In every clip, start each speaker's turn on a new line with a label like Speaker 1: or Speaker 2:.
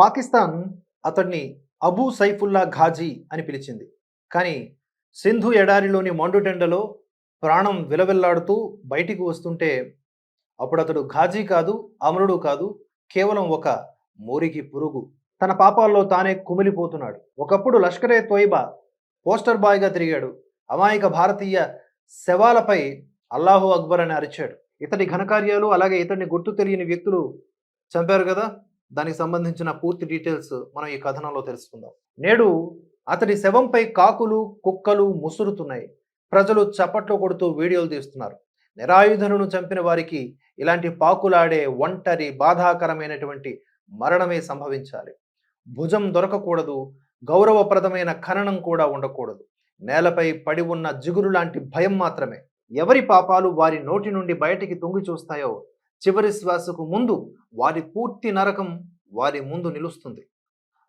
Speaker 1: పాకిస్తాన్ అతన్ని అబూ సైఫుల్లా ఘాజీ అని పిలిచింది. కానీ సింధు ఎడారిలోని మండుటెండలో ప్రాణం విలవిల్లాడుతూ బయటికి వస్తుంటే అప్పుడు అతడు ఘాజీ కాదు అమరుడు కాదు కేవలం ఒక మోరికి పురుగు. తన పాపాల్లో తానే కుమిలిపోతున్నాడు. ఒకప్పుడు లష్కరే తోయిబా పోస్టర్ బాయ్గా తిరిగాడు. అమాయక భారతీయ శవాలపై అల్లాహు అక్బర్ అని అరిచాడు. ఇతని ఘనకార్యాలు అలాగే ఇతన్ని గుర్తు తెలియని వ్యక్తులు చంపారు కదా? దానికి సంబంధించిన పూర్తి డీటెయిల్స్ మనం ఈ కథనంలో తెలుసుకుందాం. నేడు అతడి శవంపై కాకులు కుక్కలు ముసురుతున్నాయి. ప్రజలు చప్పట్లు కొడుతూ వీడియోలు తీస్తున్నారు. నిరాయుధనును చంపిన వారికి ఇలాంటి పాకులాడే ఒంటరి బాధాకరమైనటువంటి మరణమే సంభవించాలి. భుజం దొరకకూడదు గౌరవప్రదమైన ఖననం కూడా ఉండకూడదు. నేలపై పడి ఉన్న జిగురు లాంటి భయం మాత్రమే. ఎవరి పాపాలు వారి నోటి నుండి బయటికి తొంగి చూస్తాయో చివరి శ్వాసకు ముందు వారి పూర్తి నరకం వారి ముందు నిలుస్తుంది.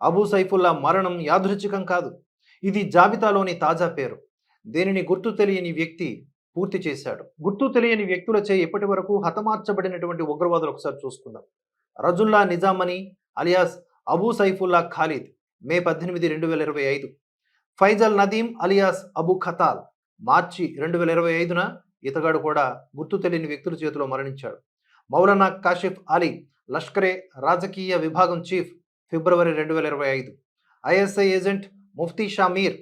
Speaker 1: అబూ సైఫుల్లా మరణం యాదృచ్ఛికం కాదు. ఇది జాబితాలోని తాజా పేరు. దేనిని గుర్తు తెలియని వ్యక్తి పూర్తి చేశాడు. గుర్తు తెలియని వ్యక్తులచే ఇప్పటి వరకు హతమార్చబడినటువంటి ఉగ్రవాదులు ఒకసారి చూసుకుందాం. రజుల్లా నిజామని అలియాస్ అబూ సైఫుల్లా ఖాలిద్ మే పద్దెనిమిది రెండు వేల ఇరవై ఐదు. ఫైజల్ నదీం అలియాస్ అబు ఖతాల్ మార్చి రెండు వేల ఇరవై ఐదున ఇతగాడు కూడా గుర్తు తెలియని వ్యక్తుల చేతిలో మరణించాడు. మౌలానా కాషిఫ్ అలీ లష్కరే రాజకీయ విభాగం చీఫ్ ఫిబ్రవరి రెండు వేల ఇరవై ఐదు. ఐఎస్ఐ ఏజెంట్ ముఫ్తీ షామీర్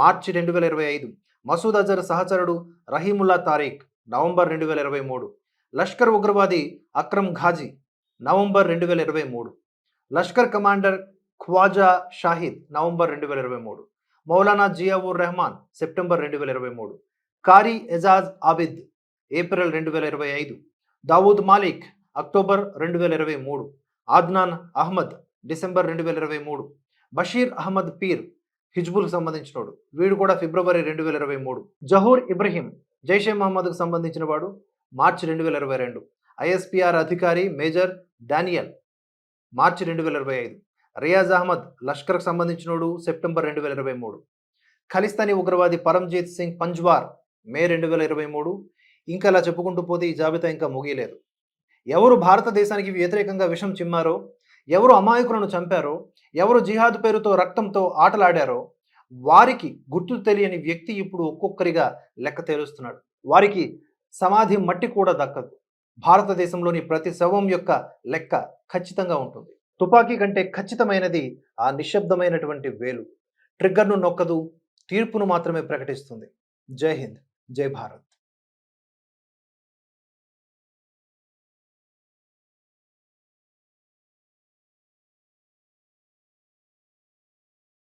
Speaker 1: మార్చి రెండు వేల ఇరవై ఐదు. మసూద్ అజర్ సహచరుడు రహీముల్లా తారీఖ్ నవంబర్ రెండు వేల ఇరవై మూడు. లష్కర్ ఉగ్రవాది అక్రమ్ ఘాజీ నవంబర్ రెండు వేల ఇరవై మూడు. లష్కర్ కమాండర్ ఖ్వాజా షాహిద్ నవంబర్ రెండు వేల ఇరవై మూడు. మౌలానా జియావుర్ రెహమాన్ సెప్టెంబర్ రెండు వేల ఇరవై మూడు. కారీ ఎజాజ్ ఆబిద్ ఏప్రిల్ రెండు వేల ఇరవై ఐదు. దావూద్ మాలిక్ అక్టోబర్ రెండు వేల ఇరవై మూడు. ఆద్నాన్ అహ్మద్ డిసెంబర్ రెండు వేల ఇరవై మూడు. బషీర్ అహ్మద్ పీర్ హిజ్బుల్కి సంబంధించినోడు. వీడు కూడా ఫిబ్రవరి రెండు వేల ఇరవై మూడు. జహూర్ ఇబ్రహీం జైషే మహమ్మద్కు సంబంధించిన వాడు మార్చి రెండు వేల ఇరవై రెండు. ఐఎస్పిఆర్ అధికారి మేజర్ డానియల్ మార్చి రెండు వేల ఇరవై ఐదు. రియాజ్ అహ్మద్ లష్కర్కు సంబంధించినోడు సెప్టెంబర్ రెండు వేల ఇరవై మూడు. ఖలిస్తానీ ఉగ్రవాది పరంజీత్ సింగ్ పంజ్వార్ మే రెండు వేల ఇరవై మూడు. ఇంకా ఇలా చెప్పుకుంటూ పోతే ఈ జాబితా ఇంకా ముగియలేదు. ఎవరు భారతదేశానికి వ్యతిరేకంగా విషం చిమ్మారో ఎవరు అమాయకులను చంపారో ఎవరు జిహాద్ పేరుతో రక్తంతో ఆటలాడారో వారికి గుర్తు తెలియని వ్యక్తి ఇప్పుడు ఒక్కొక్కరిగా లెక్క తేలుస్తున్నాడు. వారికి సమాధి మట్టి కూడా దక్కదు. భారతదేశంలోని ప్రతి శవం యొక్క లెక్క ఖచ్చితంగా ఉంటుంది. తుపాకీ కంటే ఖచ్చితమైనది ఆ నిశ్శబ్దమైనటువంటి వేలు. ట్రిగ్గర్ను నొక్కదు తీర్పును మాత్రమే ప్రకటిస్తుంది. జై హింద్ జై భారత్.